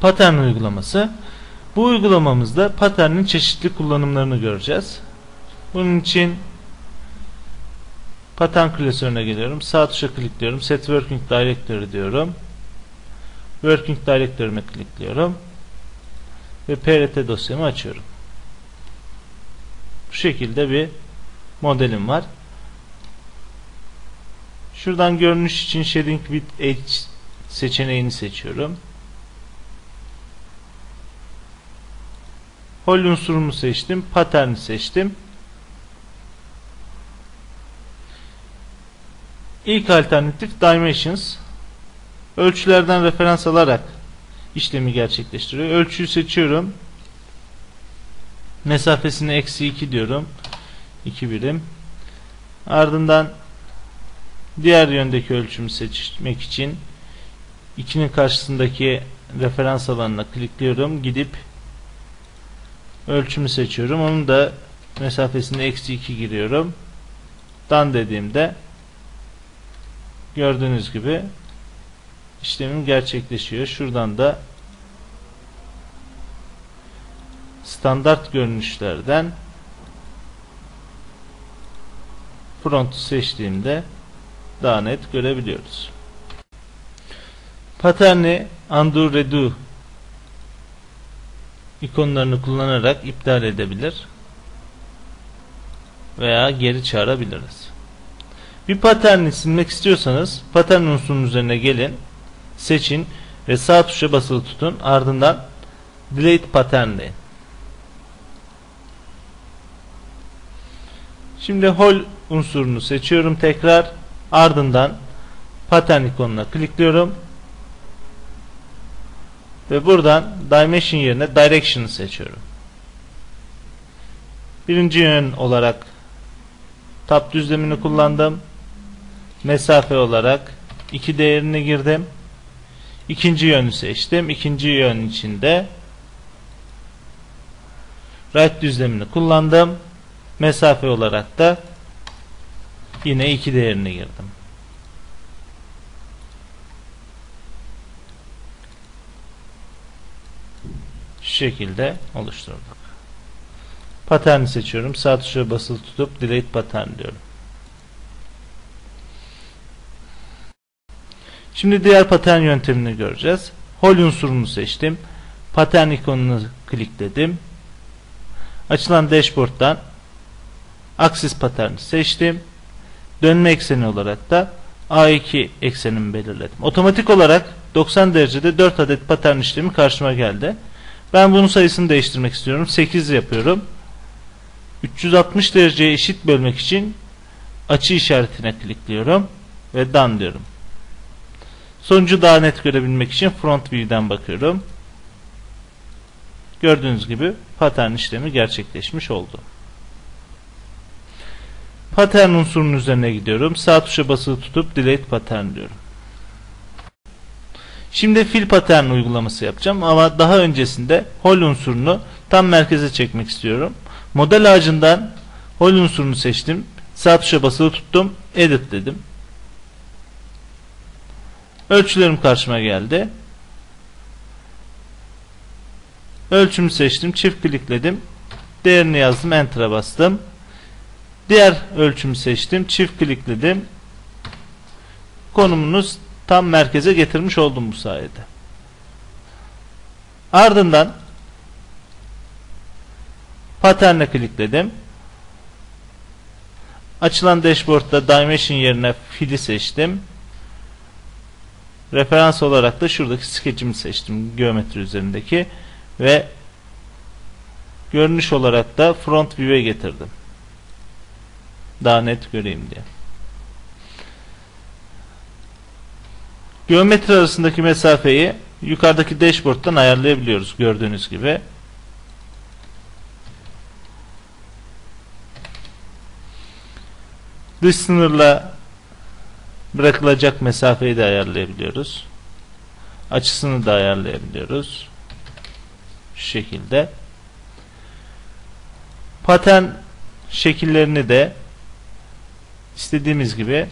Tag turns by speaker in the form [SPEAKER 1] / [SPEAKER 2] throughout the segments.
[SPEAKER 1] Patern uygulaması. Bu uygulamamızda paternin çeşitli kullanımlarını göreceğiz. Bunun için patern klasörüne geliyorum. Sağ tuşa klikliyorum. Set Working Directory diyorum. Working Directory'me klikliyorum. Ve PRT dosyamı açıyorum. Bu şekilde bir modelim var. Şuradan görünüş için Shading with Edge seçeneğini seçiyorum. Hol unsurumu seçtim. Pattern'i seçtim. İlk alternatif Dimensions. Ölçülerden referans alarak işlemi gerçekleştiriyor. Ölçüyü seçiyorum. Mesafesini eksi 2 diyorum. 2 birim. Ardından diğer yöndeki ölçümü seçmek için 2'nin karşısındaki referans alanına klikliyorum. Gidip ölçümü seçiyorum. Onun da mesafesini eksi 2 giriyorum. Dan dediğimde gördüğünüz gibi işlemim gerçekleşiyor. Şuradan da standart görünüşlerden front'u seçtiğimde daha net görebiliyoruz. Paterni undo redo ikonlarını kullanarak iptal edebilir veya geri çağırabiliriz. Bir paterni silmek istiyorsanız patern unsurunun üzerine gelin, seçin ve sağ tuşa basılı tutun. Ardından delete pattern deyin. Şimdi hol unsurunu seçiyorum tekrar. Ardından pattern ikonuna klikliyorum. Ve buradan dimension yerine direction'ı seçiyorum. Birinci yön olarak tab düzlemini kullandım. Mesafe olarak iki değerini girdim. İkinci yönü seçtim. İkinci yön içinde right düzlemini kullandım. Mesafe olarak da yine iki değerini girdim. Şu şekilde oluşturduk. Paterni seçiyorum. Sağ tuşa basılı tutup delete pattern diyorum. Şimdi diğer patern yöntemini göreceğiz. Hol unsurunu seçtim. Patern ikonunu klikledim. Açılan dashboard'dan Axis paterni seçtim. Dönme ekseni olarak da A2 eksenimi belirledim. Otomatik olarak 90 derecede 4 adet patern işlemi karşıma geldi. Ben bunun sayısını değiştirmek istiyorum. 8 yapıyorum. 360 dereceye eşit bölmek için açı işaretine klikliyorum ve done diyorum. Sonucu daha net görebilmek için front view'den bakıyorum. Gördüğünüz gibi pattern işlemi gerçekleşmiş oldu. Pattern unsurunun üzerine gidiyorum. Sağ tuşa basılı tutup delete pattern diyorum. Şimdi fill pattern uygulaması yapacağım ama daha öncesinde hol unsurunu tam merkeze çekmek istiyorum. Model ağacından hol unsurunu seçtim. Sağ tuşa basılı tuttum. Edit dedim. Ölçülerim karşıma geldi. Ölçümü seçtim. Çift klikledim. Değerini yazdım. Enter'a bastım. Diğer ölçümü seçtim. Çift klikledim. Konumunu tam merkeze getirmiş oldum bu sayede. Ardından paterne klikledim. Açılan dashboard'da dimension yerine fili seçtim. Referans olarak da şuradaki sketch'imi seçtim. Geometri üzerindeki ve görünüş olarak da front view'e getirdim. Daha net göreyim diye. Geometri arasındaki mesafeyi yukarıdaki dashboard'dan ayarlayabiliyoruz gördüğünüz gibi. Dış sınırla bırakılacak mesafeyi de ayarlayabiliyoruz. Açısını da ayarlayabiliyoruz. Şu şekilde. Patern şekillerini de istediğimiz gibi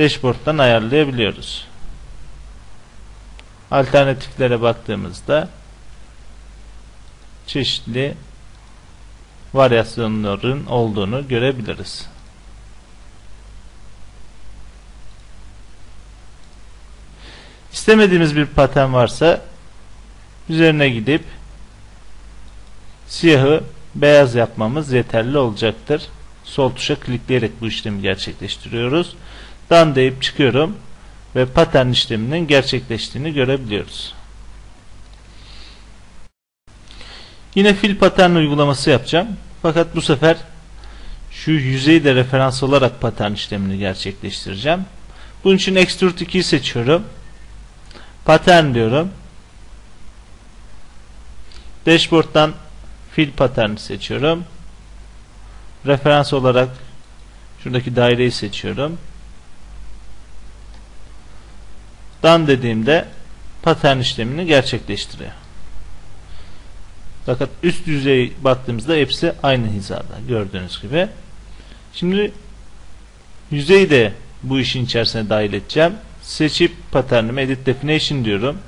[SPEAKER 1] dashboard'dan ayarlayabiliyoruz. alternatiflere baktığımızda çeşitli varyasyonların olduğunu görebiliriz. İstemediğimiz bir patern varsa üzerine gidip siyahı beyaz yapmamız yeterli olacaktır. Sol tuşa klikleyerek bu işlemi gerçekleştiriyoruz. Dan deyip çıkıyorum ve patern işleminin gerçekleştiğini görebiliyoruz. Yine fil patern uygulaması yapacağım. Fakat bu sefer şu yüzeyi de referans olarak patern işlemini gerçekleştireceğim. Bunun için Extrude 2'yi seçiyorum. Patern diyorum. Dashboard'dan fil paterni seçiyorum. Referans olarak şuradaki daireyi seçiyorum. Dan dediğimde patern işlemini gerçekleştiriyor. Fakat üst yüzey baktığımızda hepsi aynı hizada gördüğünüz gibi. Şimdi yüzeyi de bu işin içerisine dahil edeceğim. Seçip paternimi Edit Definition diyorum.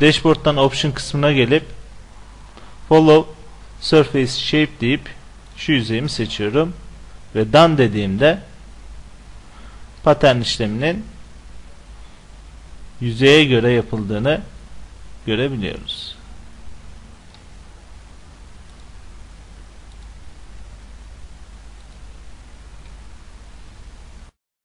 [SPEAKER 1] Dashboard'dan Option kısmına gelip Follow Surface Shape deyip şu yüzeyimi seçiyorum. Ve Done dediğimde patern işleminin yüzeye göre yapıldığını görebiliyoruz.